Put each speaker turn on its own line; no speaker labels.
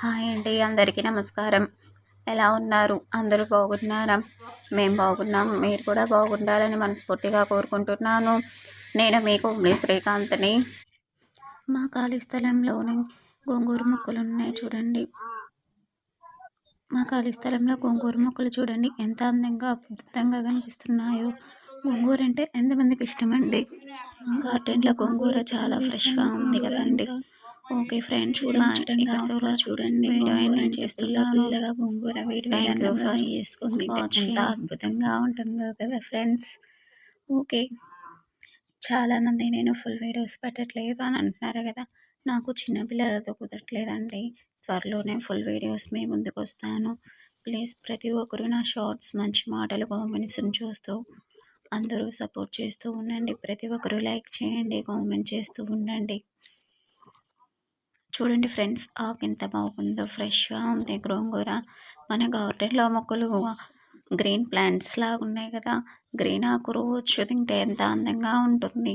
Hi అండి అందరికీ నమస్కారం. ఎలా ఉన్నారు? అందరూ బాగున్నారా? మేము బాగున్నాం మీరు కూడా బాగుండాలని మనస్ఫూర్తిగా కోరుకుంటున్నాను. నేను మీకు మీ శ్రీకాంత్ని. మా ఖాళీ స్థలంలోని గోంగూర మొక్కలు ఉన్నాయి చూడండి. మా ఖాళీ స్థలంలో గోంగూర మొక్కలు చూడండి. ఎంత అందంగా అద్భుతంగా కనిపిస్తున్నాయో. గోంగూర అంటే ఎంతమందికి ఇష్టమండి? గార్డెన్లో గోంగూర చాలా ఫ్రెష్గా ఉంది కదండి. ఓకే ఫ్రెండ్స్ చూడండి చూడండి. వీడియో నేను చేస్తున్నాను గోంగూర వేడి ఫ్రై చేసుకుంది. ఎంత అద్భుతంగా ఉంటుందో కదా ఫ్రెండ్స్. ఓకే. చాలామంది నేను ఫుల్ వీడియోస్ పెట్టట్లేదు అని అంటున్నారు కదా. నాకు చిన్న పిల్లలతో కుదరట్లేదండి. త్వరలోనే ఫుల్ వీడియోస్ మీ ముందుకు వస్తాను. ప్లీజ్ ప్రతి ఒక్కరు నా షార్ట్స్ మంచి మాటలు కామెంట్స్ చూస్తూ అందరూ సపోర్ట్ చేస్తూ ఉండండి. ప్రతి ఒక్కరూ లైక్ చేయండి కామెంట్ చేస్తూ ఉండండి. చూడండి ఫ్రెండ్స్ ఆకు ఎంత బాగుందో. ఫ్రెష్గా ఉంది గోంగూర. మన గార్డెన్లో మొక్కలు గ్రీన్ ప్లాంట్స్ లాగా ఉన్నాయి కదా. గ్రీన్ ఆకు రోజు తింటే ఎంత అందంగా ఉంటుంది.